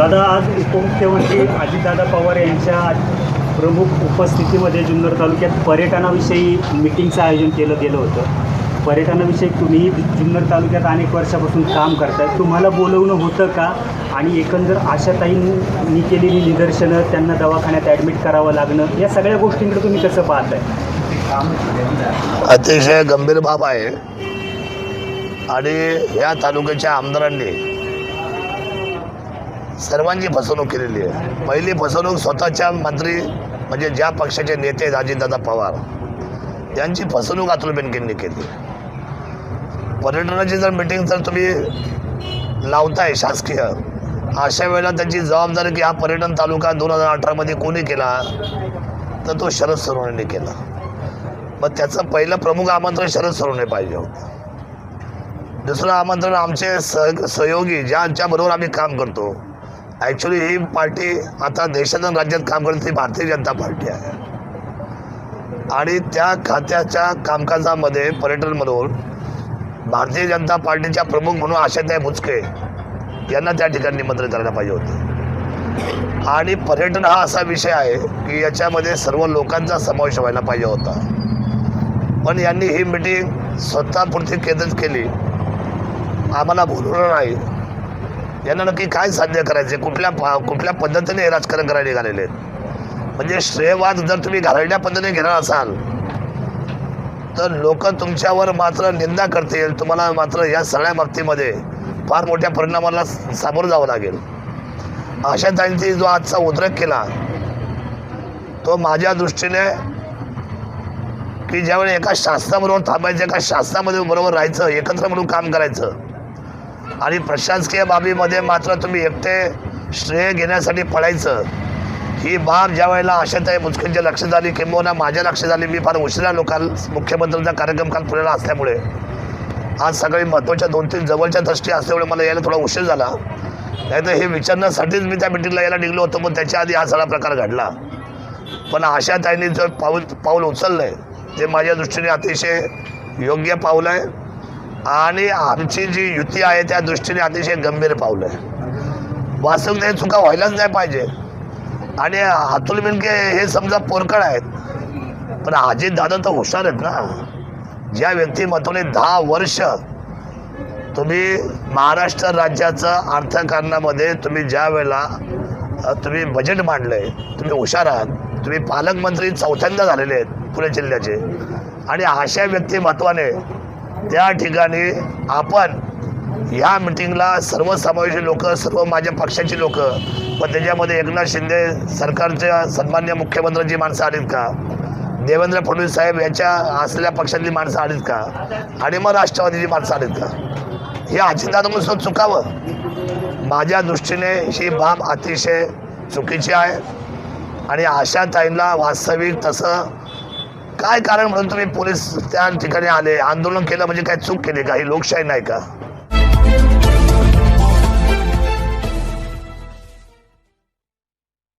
दादा आज उपमुख्यमंत्री अजितदादा पवार यांच्या प्रमुख उपस्थितीमध्ये जुन्नर तालुक्यात पर्यटनाविषयी मिटिंगचं आयोजन केलं गेलं होतं. पर्यटनाविषयी तुम्ही जुन्नर तालुक्यात अनेक वर्षापासून काम करताय. तुम्हाला बोलवणं होतं का? आणि एकंदर आशाताईंनी केलेली निदर्शनं त्यांना दवाखान्यात ॲडमिट करावं लागणं या सगळ्या गोष्टींकडे तुम्ही कसं पाहताय? अतिशय गंभीर बाब आहे. आणि या तालुक्याच्या आमदारांनी सर्वांची फसवणूक केलेली आहे. पहिली फसवणूक स्वतःच्या मंत्री म्हणजे ज्या पक्षाचे नेते आहेत अजितदादा पवार यांची फसवणूक अतुल बेनकेंनी केली. पर्यटनाची जर मिटिंग जर तुम्ही लावताय शासकीय अशा वेळेला त्यांची जबाबदारी की हा पर्यटन तालुका दोन हजार अठरामध्ये कोणी केला तर तो शरद सोनवणेंनी केला. मग त्याचं पहिलं प्रमुख आमंत्रण शरद सोनवणे पाहिजे होतं. दुसरं आमंत्रण आमचे सह सहयोगी ज्यांच्याबरोबर आम्ही काम करतो ॲक्च्युली ही पार्टी आता देशात आणि राज्यात काम करते ती भारतीय जनता पार्टी आहे. आणि त्या खात्याच्या कामकाजामध्ये पर्यटनमधून भारतीय जनता पार्टीच्या प्रमुख म्हणून आशाताई भुचके यांना त्या ठिकाणी निमंत्रण करायला पाहिजे होते. आणि पर्यटन हा असा विषय आहे की याच्यामध्ये सर्व लोकांचा समावेश व्हायला पाहिजे होता. पण यांनी ही मिटिंग स्वतःपुरती केंद्रित केली. आम्हाला बोलवलं नाही. यांना नक्की काय साध्य करायचे कुठल्या पा कुठल्या पद्धतीने राजकारण करायला निघालेले आहेत? म्हणजे श्रेयवाद जर तुम्ही घालवल्या पद्धतीने घेणार असाल तर लोक तुमच्यावर मात्र निंदा करतील. तुम्हाला मात्र या सगळ्या बाबतीमध्ये फार मोठ्या परिणामाला सामोरं जावं लागेल. अशा त्यांनी जो आजचा उद्रेक केला तो माझ्या दृष्टीने की ज्यावेळी एका शास्त्राबरोबर थांबायचं एका शास्त्रामध्ये बरोबर राहायचं एकत्र म्हणून काम करायचं आणि प्रशासकीय बाबीमध्ये मात्र तुम्ही एकटे श्रेय घेण्यासाठी पळायचं. ही बाब ज्या वेळेला आशाताई मुचकेंच्या लक्षात आली किंबहुना माझ्या लक्षात आली मी फार उशिरा लोकाल मुख्यमंत्र्यांचा कार्यक्रम काल पुण्याला असल्यामुळे. आज सकाळी महत्त्वाच्या दोन तीन जवळच्या दृष्टी असल्यामुळे मला यायला थोडा उशीर झाला. नाही तर हे विचारण्यासाठीच मी त्या मिटिंगला यायला निघलो होतो पण त्याच्या आधी हा सगळा प्रकार घडला. पण आशाताईंनी जर पाऊल पाऊल उचललं आहे ते माझ्या दृष्टीने अतिशय योग्य पाऊल आहे. आणि आमची जी युती आहे त्या दृष्टीने अतिशय गंभीर पावलं आहे. वास्तविक हे चुका व्हायलाच नाही पाहिजे. आणि अतुल बेनके हे समजा पोरकड आहेत. पण अजित दादा तर हुशार आहेत ना. ज्या व्यक्तिमत्वाने दहा वर्ष तुम्ही महाराष्ट्र राज्याचं अर्थकारणामध्ये तुम्ही ज्या वेळेला तुम्ही बजेट मांडलंय तुम्ही हुशार आहात तुम्ही पालकमंत्री चौथ्यांदा झालेले आहेत पुणे जिल्ह्याचे. आणि अशा व्यक्तिमत्वाने त्या ठिकाणी आपण ह्या मिटिंगला सर्वसमावेशी लोक सर्व माझ्या पक्षाची लोक पण त्याच्यामध्ये एकनाथ शिंदे सरकारच्या सन्मान्य मुख्यमंत्र्यांची माणसं आलीत का? देवेंद्र फडणवीस साहेब यांच्या असलेल्या पक्षातली माणसं आलीत का? आणि मग राष्ट्रवादीची माणसं आलीत का? हे अजितदादामुळे चुकावं. माझ्या दृष्टीने ही बाब अतिशय चुकीची आहे. आणि आशा ताईंना वास्तविक तसं काय कारण म्हणून तुम्ही पोलीस त्या ठिकाणी आले? आंदोलन केलं म्हणजे काय चूक केली का? ही लोकशाही नाही का?